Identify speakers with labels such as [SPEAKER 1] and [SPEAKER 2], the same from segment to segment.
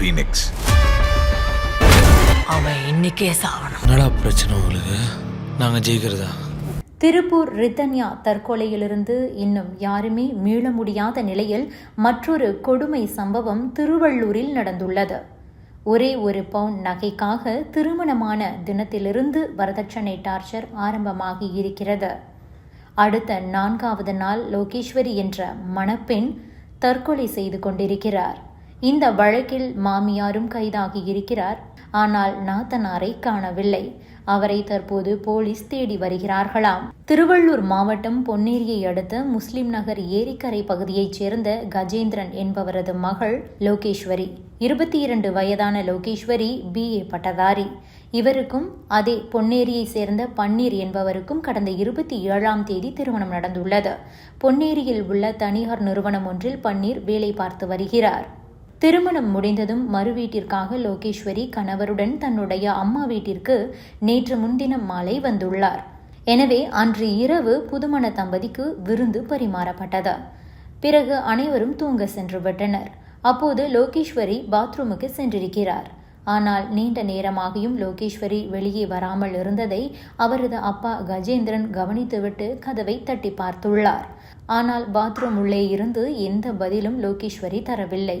[SPEAKER 1] Phoenix
[SPEAKER 2] அவன் இன்னைக்கே சாவணும்.
[SPEAKER 3] என்னடா பிரச்சனை உங்களுக்கு? நாங்கள் ஜெயிக்கிறதா?
[SPEAKER 4] திருப்பூர் ரித்தன்யா தற்கொலையிலிருந்து இன்னும் யாருமே மீள முடியாத நிலையில் மற்றொரு கொடுமை சம்பவம் திருவள்ளூரில் நடந்துள்ளது. ஒரே ஒரு பவுன் நகைக்காக திருமணமான தினத்திலிருந்து வரதட்சணை டார்ச்சர் ஆரம்பமாகி இருக்கிறது. அடுத்த நான்காவது நாள் லோகேஸ்வரி என்ற மணப்பெண் தற்கொலை செய்து கொண்டிருக்கிறார். இந்த வழக்கில் மாமியாரும் கைதாகி இருக்கிறார். ஆனால் நாத்தனாரை காணவில்லை. அவரை தற்போது போலீஸ் தேடி வருகிறார்களாம். திருவள்ளூர் மாவட்டம் பொன்னேரியை அடுத்த முஸ்லிம் நகர் ஏரிக்கரை பகுதியைச் சேர்ந்த கஜேந்திரன் என்பவரது மகள் லோகேஸ்வரி. இருபத்தி இரண்டு வயதான லோகேஸ்வரி பிஏ பட்டதாரி. இவருக்கும் அதே பொன்னேரியை சேர்ந்த பன்னீர் என்பவருக்கும் கடந்த இருபத்தி ஏழாம் தேதி திருமணம் நடந்துள்ளது. பொன்னேரியில் உள்ள தனியார் நிறுவனம் ஒன்றில் பன்னீர் வேலை பார்த்து வருகிறார். திருமணம் முடிந்ததும் மறு வீட்டிற்காக லோகேஸ்வரி கணவருடன் தன்னுடைய அம்மா வீட்டிற்கு நேற்று முன்தினம் மாலை வந்துள்ளார். எனவே அன்று இரவு புதுமண தம்பதிக்கு விருந்து பரிமாறப்பட்டது. பிறகு அனைவரும் தூங்க சென்று விட்டனர். அப்போது லோகேஸ்வரி பாத்ரூமுக்கு சென்றிருக்கிறார். ஆனால் நீண்ட நேரமாகியும் லோகேஸ்வரி வெளியே வராமல் இருந்ததை அவரது அப்பா கஜேந்திரன் கவனித்துவிட்டு கதவை தட்டி பார்த்துள்ளார். ஆனால் பாத்ரூம் உள்ளே இருந்து எந்த பதிலும் லோகேஸ்வரி தரவில்லை.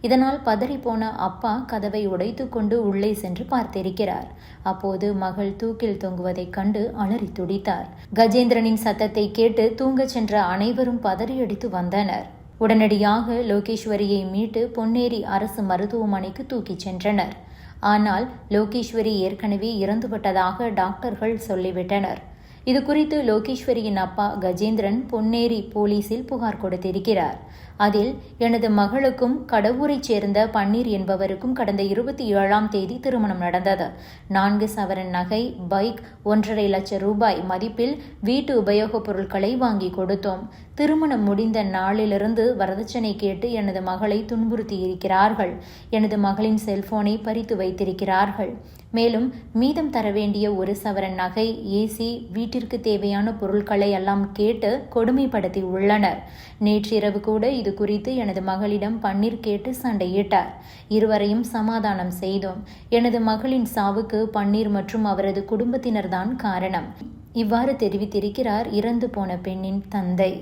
[SPEAKER 4] இதனால் பதறிப்போன அப்பா கதவை உடைத்து கொண்டு உள்ளே சென்று பார்த்திருக்கிறார். அப்போது மகள் தூக்கில் தொங்குவதைக் கண்டு அலறி துடித்தார். கஜேந்திரனின் சத்தத்தை கேட்டு தூங்கச் சென்ற அனைவரும் பதறியடித்து வந்தனர். உடனடியாக லோகேஸ்வரியை மீட்டு பொன்னேரி அரசு மருத்துவமனைக்கு தூக்கிச் சென்றனர். ஆனால் லோகேஸ்வரி ஏற்கனவே இறந்துவிட்டதாக டாக்டர்கள் சொல்லிவிட்டனர். இது குறித்து லோகேஸ்வரியின் அப்பா கஜேந்திரன் பொன்னேரி போலீசில் புகார் கொடுத்திருக்கிறார். அதில் எனது மகளுக்கும் கடவுரைச் சேர்ந்த பன்னீர் என்பவருக்கும் கடந்த இருபத்தி ஏழாம் தேதி திருமணம் நடந்தது. நான்கு சவரன் நகை பைக் ஒன்றரை லட்சம் ரூபாய் மதிப்பில் வீட்டு உபயோகப் பொருட்களை வாங்கி கொடுத்தோம். திருமணம் முடிந்த நாளிலிருந்து வரதட்சணை கேட்டு எனது மகளை துன்புறுத்தி இருக்கிறார்கள் எனது மகளின் செல்போனை பறித்து வைத்திருக்கிறார்கள். மேலும் மீதம் தர வேண்டிய ஒரு சவரன் நகை ஏசி வீட்டிற்கு தேவையான பொருட்களை எல்லாம் கேட்டு கொடுமைப்படுத்தி உள்ளனர். நேற்றிரவு கூட இது குறித்து எனது மகளிடம் பன்னீர் கேட்டு சண்டையிட்டார். இருவரையும் சமாதானம் செய்தோம். எனது மகளின் சாவுக்கு பன்னீர் மற்றும் அவரது குடும்பத்தினர்தான் காரணம். இவ்வாறு தெரிவித்திருக்கிறார் இறந்து போன பெண்ணின் தந்தை.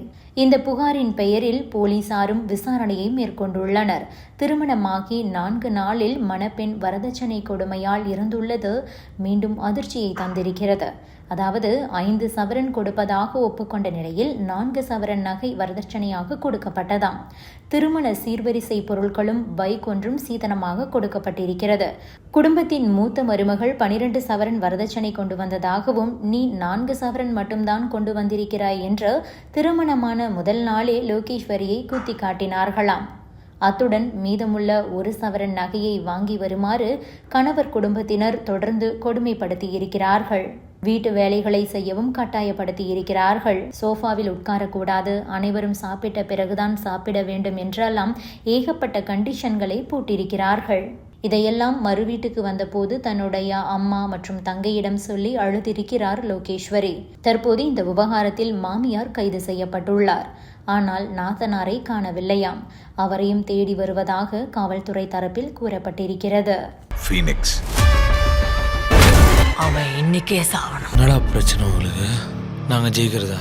[SPEAKER 4] இந்த புகாரின் பெயரில் போலீசாரும் விசாரணையை மேற்கொண்டுள்ளனர். திருமணமாகி நான்கு நாளில் மணப்பெண் வரதட்சணை கொடுமையால் இறந்துள்ளது. மீண்டும் அதிர்ச்சியை தந்திருக்கிறது. அதாவது ஐந்து சவரன் கொடுப்பதாக ஒப்புக்கொண்ட நிலையில் நான்கு சவரன் நகை வரதட்சணையாக கொடுக்கப்பட்டதாம். திருமண சீர்வரிசை பொருட்களும் பைக் ஒன்றும் சீதனமாக கொடுக்கப்பட்டிருக்கிறது. குடும்பத்தின் மூத்த மருமகள் பனிரெண்டு சவரன் வரதட்சணை கொண்டு வந்ததாகவும் நீ நான்கு சவரன் மட்டும்தான் கொண்டு வந்திருக்கிறாய் என்று திருமணமான முதல் நாளே லோகேஸ்வரியை கூத்தி காட்டினார்களாம். அத்துடன் மீதமுள்ள ஒரு சவரன் நகையை வாங்கி வருமாறு கணவர் குடும்பத்தினர் தொடர்ந்து கொடுமைப்படுத்தி இருக்கிறார்கள் வீட்டு வேலைகளை செய்யவும் கட்டாயப்படுத்தி இருக்கிறார்கள் சோஃபாவில் உட்காரக்கூடாது. அனைவரும் சாப்பிட்ட பிறகுதான் சாப்பிட வேண்டும் என்றெல்லாம் ஏகப்பட்ட கண்டிஷன்களை போட்டிருக்கிறார்கள் இதையெல்லாம் மறு வீட்டுக்கு வந்தபோது தன்னுடைய அம்மா மற்றும் தங்கையிடம் சொல்லி அழுதிருக்கிறார் லோகேஸ்வரி. தற்போது இந்த விவகாரத்தில் மாமியார் கைது செய்யப்பட்டுள்ளார். ஆனால் நாத்தனாரை காணவில்லையாம். அவரையும் தேடி வருவதாக காவல்துறை தரப்பில் கூறப்பட்டிருக்கிறது.
[SPEAKER 1] ஃபீனிக்ஸ்
[SPEAKER 2] அவன் இன்னைக்கே சாவணும்.
[SPEAKER 3] என்னடா பிரச்சனை உங்களுக்கு? நாங்கள் ஜெயிக்கிறதா?